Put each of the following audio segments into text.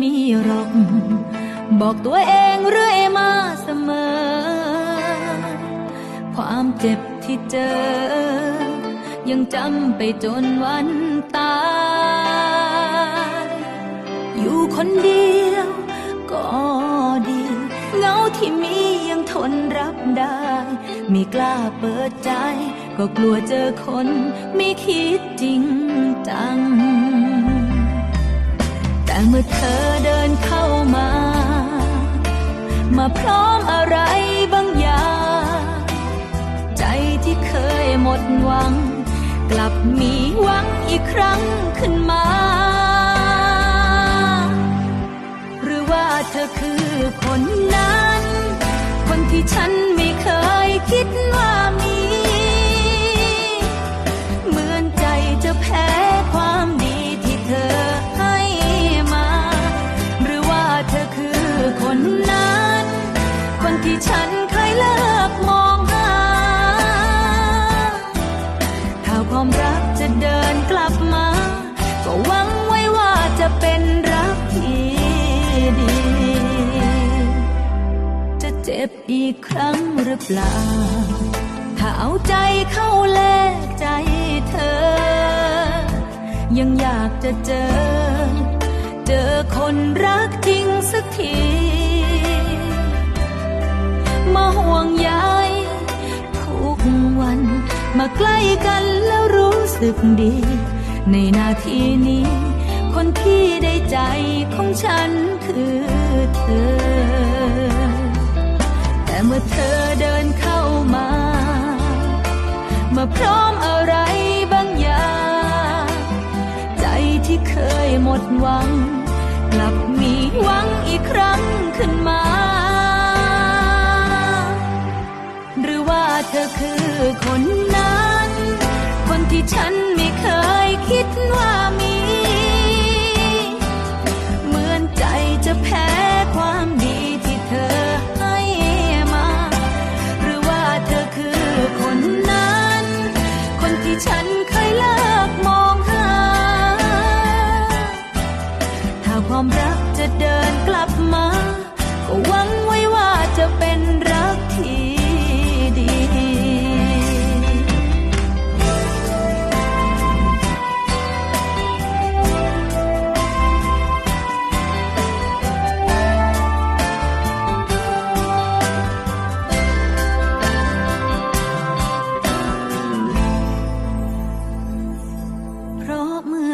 มีหรอก บอกตัวเองเรื่อยมาเสมอ ความเจ็บที่เจอ ยังจำไปจนวันตายอยู่คนเดียวก็ดีเงาที่มียังทนรับได้ ไม่กล้าเปิดใจ ก็กลัวเจอคนไม่คิดจริงจัง เมื่อเธอเดินเข้ามา มาพร้อมอะไรบางอย่าง ใจที่เคยหมดหวัง กลับมีหวังอีกครั้งขึ้นมา คนนั้น คนที่ฉันเคยเลิกมองหาถ้าความรักจะเดินกลับมา ก็หวังไว้ว่าจะเป็นรักที่ดี จะเจ็บอีกครั้งหรือเปล่า ถ้าเอาใจเข้าแลกใจเธอ ยังอยากจะเจอ เจอคนรักจริงสักที มาห่วงใยทุกวัน มาใกล้กันแล้วรู้สึกดี ในนาทีนี้ คนที่ได้ใจของฉันคือเธอ แต่เมื่อเธอเดินเข้ามา มาพร้อมอะไรบางอย่าง ใจที่เคยหมดหวัง กลับมีหวัง ฉัน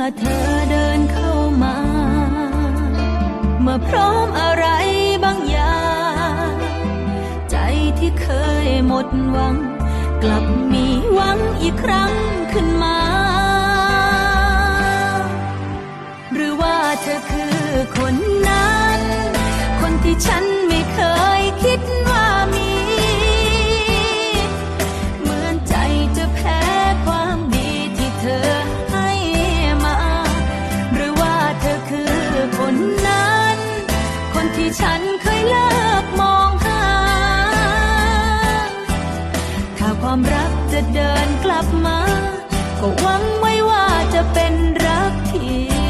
เมื่อเธอเดินเข้ามา เมื่อพร้อมอะไรบางอย่าง ใจที่เคยหมดหวัง กลับมีหวังอีกครั้งขึ้นมา หรือว่าเธอคือคน ความรักจะเดินกลับมา ก็หวังไว้ว่าจะเป็นรักที่